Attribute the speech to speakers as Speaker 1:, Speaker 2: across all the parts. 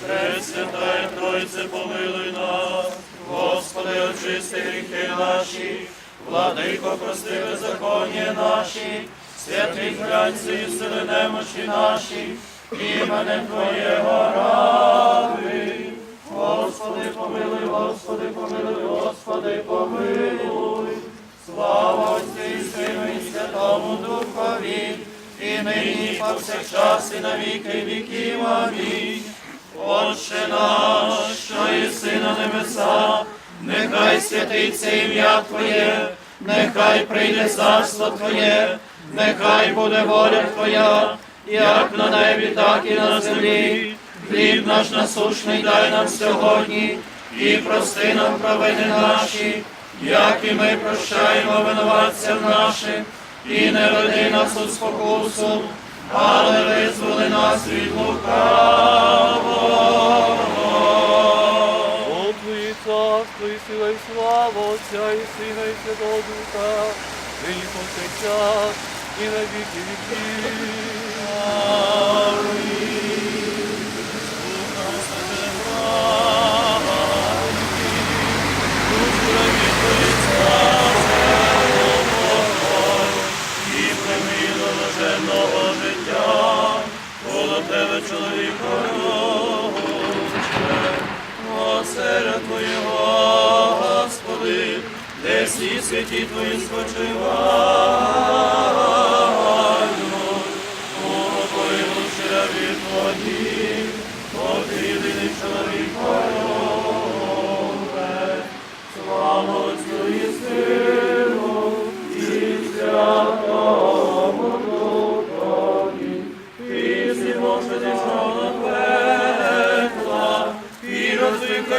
Speaker 1: Пресвятая Тройце, помилуй нас, Господи, очисти гріхи наші, владико, прости беззаконня наші, святий глянься і сили немощі наші, іменем Твоєго ради. Господи, помилуй, Господи, помилуй, Господи, помилуй. Слава Отцю і Сину і Святому Духові, і нині, і повсякчас, і на віки віків. Амінь. Отче наш, що єси на небеса, нехай святиться ім'я Твоє, нехай прийде царство Твоє, нехай буде воля Твоя, як на небі, так і на землі. Хліб наш насущний дай нам сьогодні, і прости нам провини наші, як і ми прощаємо винуватцям нашим, і не веди нас у спокусу, але визволи нас від лукавого.
Speaker 2: О, Твоє царство і сила і слава Отця і Сина і Святого Духа, нині повсякчас і на віки віків.
Speaker 1: І блаженного життя, коло тебе чоловіко родче, оселя Твоєго, Господи, де всі святі Твої спочивають, Упокой лучше від Твої, от єдиний чоловік Боже, слава Отцю і Сину, і Святому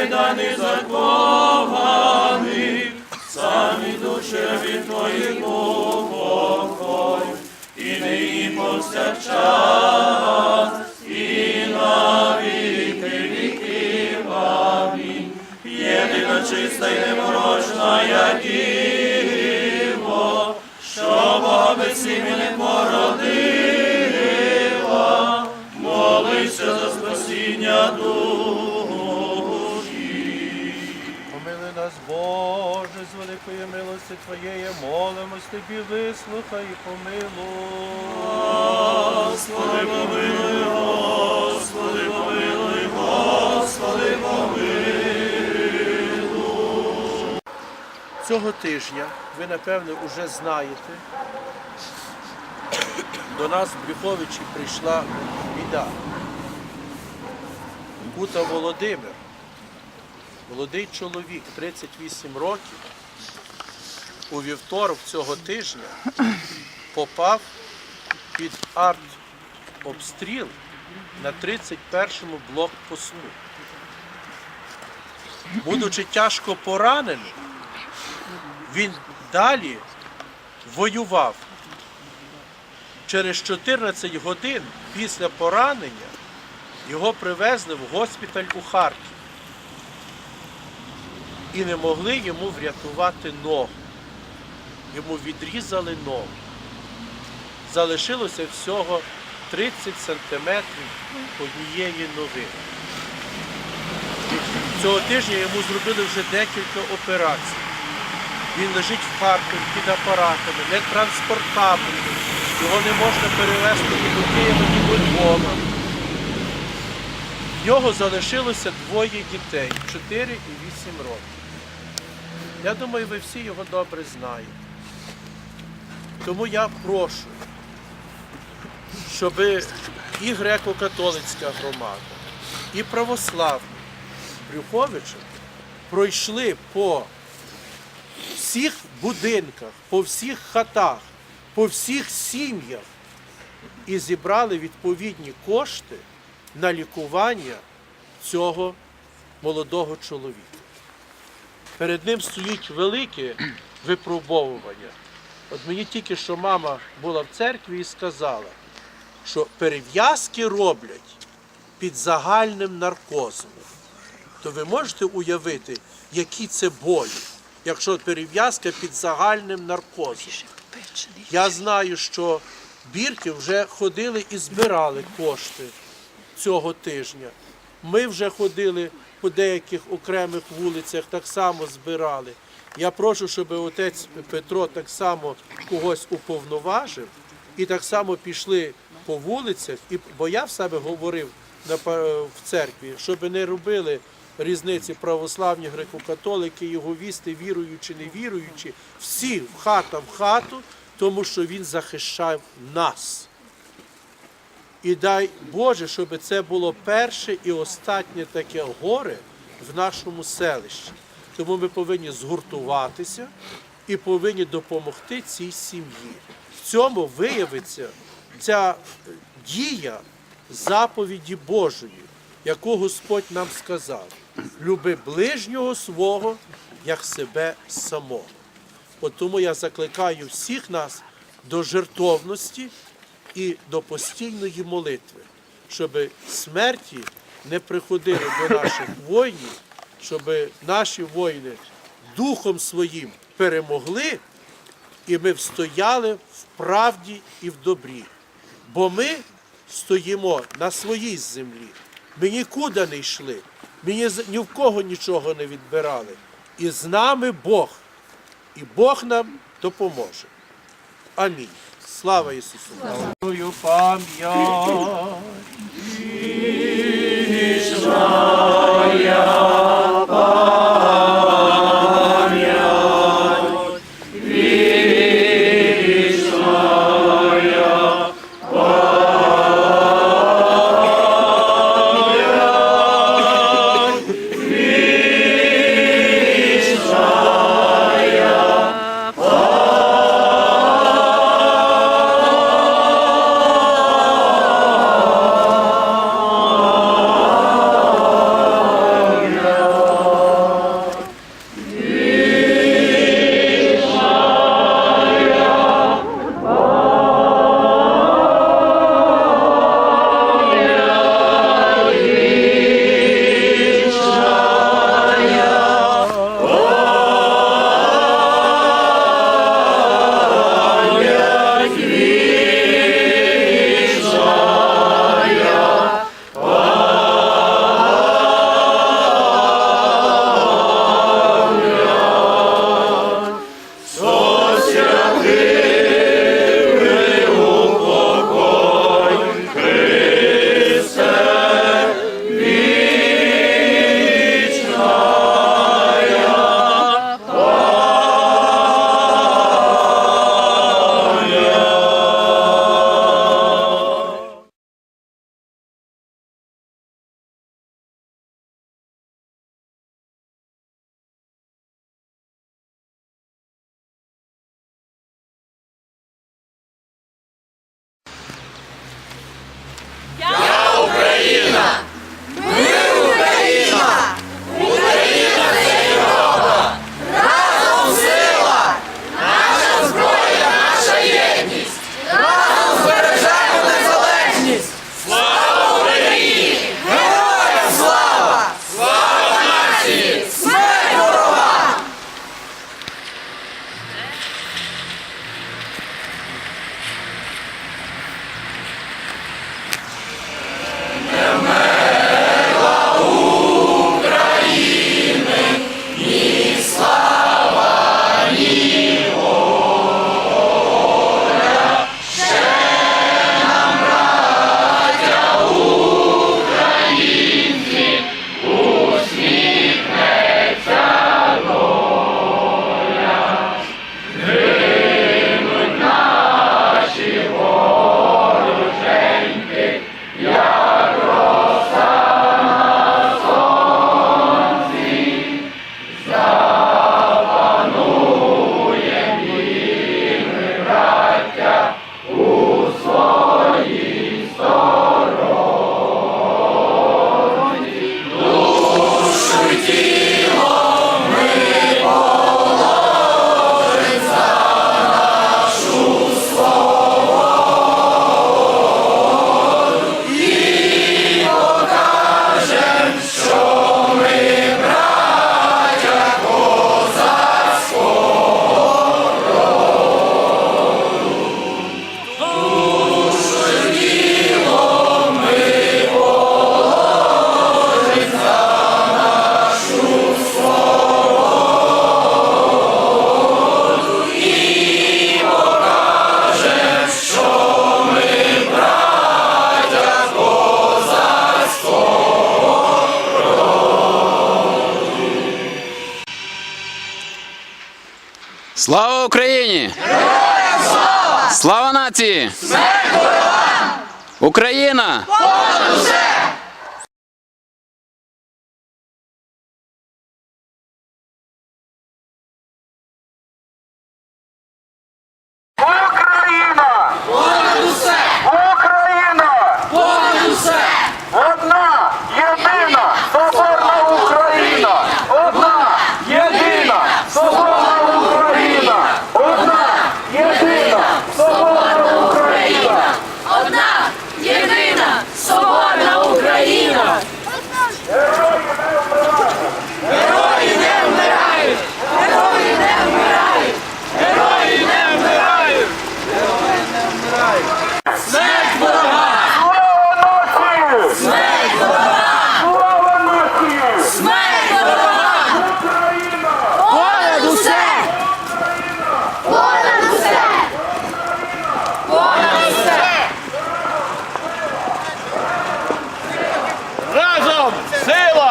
Speaker 1: розвив кайдани закованих, самі душі від Твоїх упокой, і нині повсякчас, і на віки віків. Амінь. Єдина чиста й непорочна, як Діво, що Бога без імені породила, молися за спасіння душі.
Speaker 2: З великої милості Твоєї, молимось Тобі, вислухай і помилуй.
Speaker 1: Господи, помилуй, Господи, помилуй, Господи, помилуй.
Speaker 3: Цього тижня, ви напевне вже знаєте, до нас в Брюховичі прийшла біда. Кута Володимир, молодий чоловік, 38 років, у вівторок цього тижня попав під артобстріл на 31-му блокпосту. Будучи тяжко поранений, він далі воював. Через 14 годин після поранення його привезли в госпіталь у Харків і не могли йому врятувати ногу. Йому відрізали ногу. Залишилося всього 30 сантиметрів однієї ноги. Цього тижня йому зробили вже декілька операцій. Він лежить в Харкові під апаратами, не транспортабельний. Його не можна перевезти ні до Києва, ні до Львова. В нього залишилося двоє дітей 4 і 8 років. Я думаю, ви всі його добре знаєте. Тому я прошу, щоб і греко-католицька громада, і православні Брюховича пройшли по всіх будинках, по всіх хатах, по всіх сім'ях і зібрали відповідні кошти на лікування цього молодого чоловіка. Перед ним стоїть велике випробовування. От мені тільки що мама була в церкві і сказала, що перев'язки роблять під загальним наркозом. То ви можете уявити, які це болі, якщо перев'язка під загальним наркозом. Я знаю, що бірки вже ходили і збирали кошти цього тижня. Ми вже ходили по деяких окремих вулицях, так само збирали. Я прошу, щоб отець Петро так само когось уповноважив і так само пішли по вулицях, і, бо я в себе говорив в церкві, щоб не робили різниці православні, греко-католики, його-вісти, віруючі, не віруючі, всі в хата в хату, тому що він захищав нас. І дай Боже, щоб це було перше і останнє таке горе в нашому селищі. Тому ми повинні згуртуватися і повинні допомогти цій сім'ї. В цьому виявиться ця дія заповіді Божої, яку Господь нам сказав: люби ближнього свого, як себе самого. От тому я закликаю всіх нас до жертовності і до постійної молитви, щоб смерті не приходили до наших воїнів, щоб наші воїни духом своїм перемогли, і ми встояли в правді і в добрі. Бо ми стоїмо на своїй землі. Ми нікуди не йшли, ми ні, в кого нічого не відбирали. І з нами Бог. І Бог нам допоможе. Амінь. Слава Ісусу!
Speaker 4: Слава Україні! Героям Слава Слава нації! Смерть! Україна! Понад усе!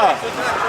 Speaker 5: Yeah.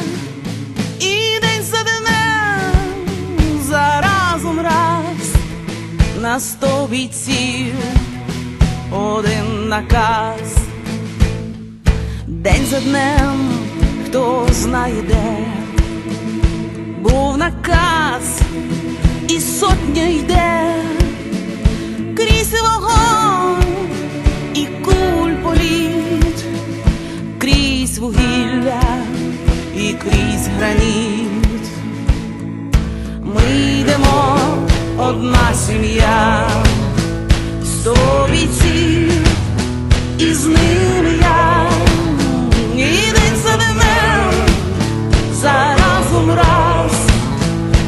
Speaker 5: на
Speaker 6: сто бійців, один наказ,
Speaker 5: день за днем, хто знає де, був наказ і сотня йде, крізь вогонь і куль політ, крізь вугілля і крізь граніт. одна сім'я, сто бійців, і з ним я. Єдин за мене, за разом раз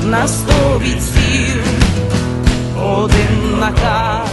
Speaker 5: на сто бійців, один наказ.